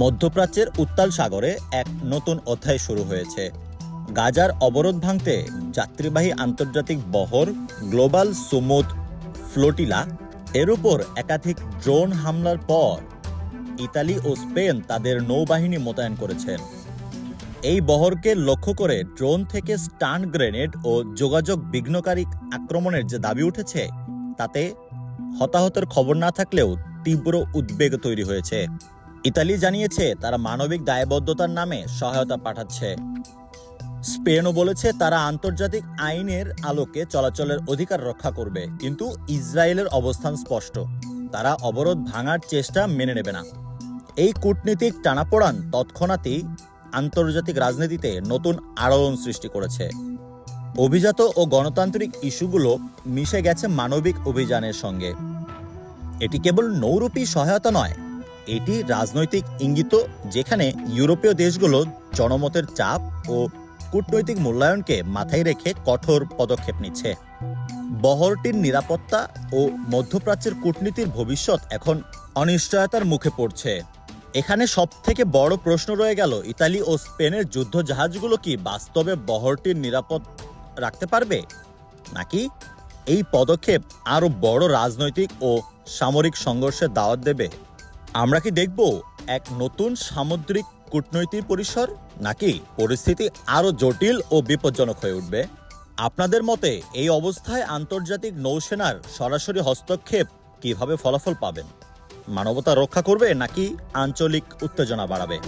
মধ্যপ্রাচ্যের উত্তাল সাগরে এক নতুন অধ্যায় শুরু হয়েছে। গাজার অবরোধ ভাঙতে যাত্রীবাহী আন্তর্জাতিক বহর গ্লোবাল সুমুদ ফ্লোটিলা, এর উপর একাধিক ড্রোন হামলার পর ইতালি ও স্পেন তাদের নৌবাহিনী মোতায়েন করেছেন এই বহরকে লক্ষ্য করে ড্রোন থেকে স্টান গ্রেনেড ও যোগাযোগ বিঘ্নকারী আক্রমণের যে দাবি উঠেছে, তাতে হতাহতের খবর না থাকলেও তীব্র উদ্বেগ তৈরি হয়েছে। ইতালি জানিয়েছে তারা মানবিক দায়বদ্ধতার নামে সহায়তা পাঠাচ্ছে। স্পেনও বলেছে তারা আন্তর্জাতিক আইনের আলোকে চলাচলের অধিকার রক্ষা করবে, কিন্তু ইসরায়েলের অবস্থান স্পষ্ট। তারা অবরোধ ভাঙার চেষ্টা মেনে নেবে না। এই কূটনীতিক টানাপোড়ান তৎক্ষণাৎই আন্তর্জাতিক রাজনীতিতে নতুন আলোড়ন সৃষ্টি করেছে। অভিজাত ও গণতান্ত্রিক ইস্যুগুলো মিশে গেছে মানবিক অভিযানের সঙ্গে। এটি কেবল নৌরূপী সহায়তা নয় এটি রাজনৈতিক ইঙ্গিত যেখানে ইউরোপীয় দেশগুলো জনমতের চাপ ও কূটনৈতিক মূল্যায়নকে মাথায় রেখে কঠোর পদক্ষেপ নিচ্ছে। বহরটির নিরাপত্তা ও মধ্যপ্রাচ্যের কূটনীতির ভবিষ্যৎ এখন অনিশ্চয়তার মুখে পড়ছে। এখানে সব থেকে বড় প্রশ্ন রয়ে গেল, ইতালি ও স্পেনের যুদ্ধ জাহাজগুলো কি বাস্তবে বহরটির নিরাপদ রাখতে পারবে? নাকি এই পদক্ষেপ আরও বড় রাজনৈতিক ও সামরিক সংঘর্ষের দাওয়াত দেবে? আমরা কি দেখব এক নতুন সামুদ্রিক কূটনৈতিক পরিসর, নাকি পরিস্থিতি আরও জটিল ও বিপজ্জনক হয়ে উঠবে? আপনাদের মতে এই অবস্থায় আন্তর্জাতিক নৌসেনার সরাসরি হস্তক্ষেপ কীভাবে ফলাফল পাবেন? মানবতা রক্ষা করবে, নাকি আঞ্চলিক উত্তেজনা বাড়াবে?